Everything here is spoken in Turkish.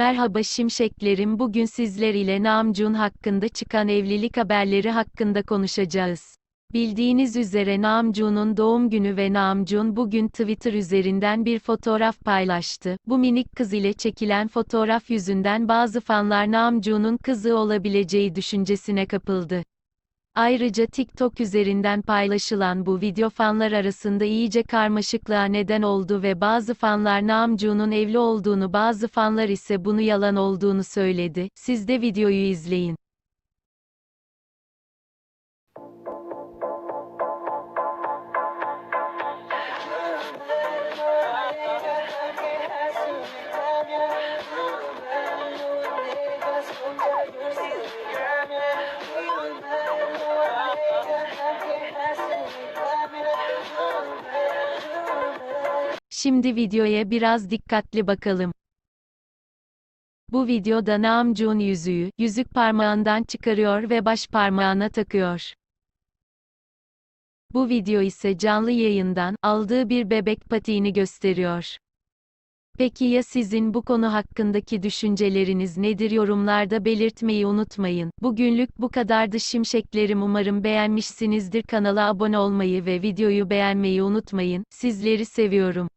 Merhaba şimşeklerim bugün sizler ile Namjoon hakkında çıkan evlilik haberleri hakkında konuşacağız. Bildiğiniz üzere Namjoon'un doğum günü ve Namjoon bugün Twitter üzerinden bir fotoğraf paylaştı. Bu minik kız ile çekilen fotoğraf yüzünden bazı fanlar Namjoon'un kızı olabileceği düşüncesine kapıldı. Ayrıca TikTok üzerinden paylaşılan bu video fanlar arasında iyice karmaşıklığa neden oldu ve bazı fanlar Namjoon'un evli olduğunu bazı fanlar ise bunu yalan olduğunu söyledi. Siz de videoyu izleyin. Şimdi videoya biraz dikkatli bakalım. Bu videoda Namjoon yüzüğü, yüzük parmağından çıkarıyor ve baş parmağına takıyor. Bu video ise canlı yayından aldığı bir bebek patiğini gösteriyor. Peki ya sizin bu konu hakkındaki düşünceleriniz nedir yorumlarda belirtmeyi unutmayın. Bugünlük bu kadardı şimşeklerim umarım beğenmişsinizdir kanala abone olmayı ve videoyu beğenmeyi unutmayın. Sizleri seviyorum.